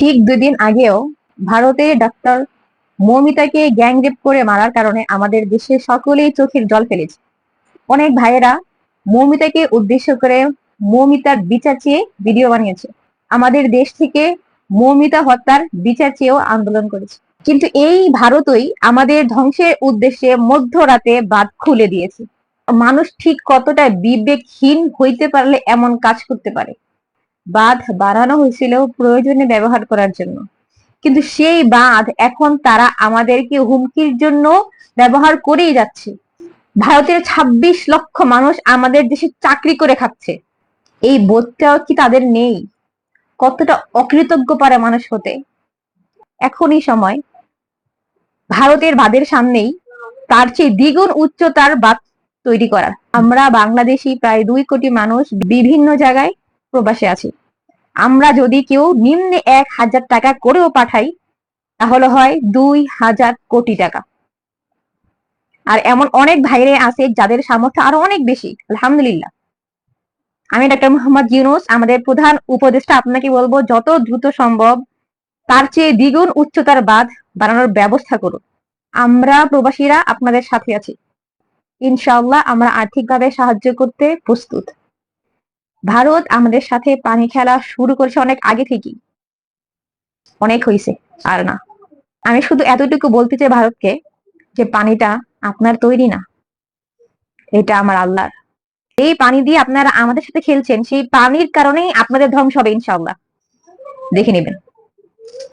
ঠিক দুদিন আগেও ভারতে ডাক্তার মৌমিতাকে গ্যাংরেপ করে মারার কারণে আমাদের দেশে সকলেই চোখের জল ফেলেছে। অনেক ভাইয়েরা মৌমিতাকে উদ্দেশ্য করে মৌমিতার বিচার চেয়ে ভিডিও বানিয়েছে। আমাদের দেশ থেকে মৌমিতা হত্যার বিচার চেয়েও আন্দোলন করেছে। কিন্তু এই ভারতই আমাদের ধ্বংসের উদ্দেশ্যে মধ্যরাতে বাদ খুলে দিয়েছে। মানুষ ঠিক কতটা বিবেকহীন হইতে পারলে এমন কাজ করতে পারে? বাঁধ বাড়ানো হয়েছিল প্রয়োজনে ব্যবহার করার জন্য। কিন্তু সেই বাঁধ এখন তারা আমাদেরকে হুমকির জন্য ব্যবহার করেই যাচ্ছে। ভারতের ২৬ লক্ষ মানুষ আমাদের দেশে চাকরি করে খাচ্ছে। এই বোধটাও কি তাদের নেই? কতটা অকৃতজ্ঞ পারে মানুষ হতে। এখনই সময়। ভারতের বাঁধের সামনেই তার চেয়ে দ্বিগুণ উচ্চতার বাঁধ তৈরি করার আমরা বাংলাদেশি প্রায় দুই কোটি মানুষ বিভিন্ন জায়গায় প্রবাসে আছি। আমরা যদি কেউ নিম্নে এক হাজার টাকা করেও পাঠাই, তাহলে হয় দুই হাজার কোটি টাকা। আর এমন অনেক ভাইরে আছে যাদের সামর্থ্য আরও অনেক বেশি, আলহামদুলিল্লাহ। আমি ডাক্তার মোহাম্মদ ইউনুস, আমাদের প্রধান উপদেষ্টা। আপনাকে বলব, যত দ্রুত সম্ভব তার চেয়ে দ্বিগুণ উচ্চতার বাঁধ বানানোর ব্যবস্থা করুন। আমরা প্রবাসীরা আপনাদের সাথে আছি। ইনশাআল্লাহ আমরা আর্থিকভাবে সাহায্য করতে প্রস্তুত। ভারত আমাদের সাথে পানি খেলা শুরু করেছে অনেক আগে থেকেই। অনেক হয়েছে আর না। আমি শুধু এতটুকু বলতে চাই ভারতকে যে পানিটা আপনার তৈরি না, এটা আমার আল্লাহর। এই পানি দিয়ে আপনারা আমাদের সাথে খেলছেন, সেই পানির কারণেই আপনাদের ধ্বংস হবে ইনশাআল্লাহ। দেখে নেবেন।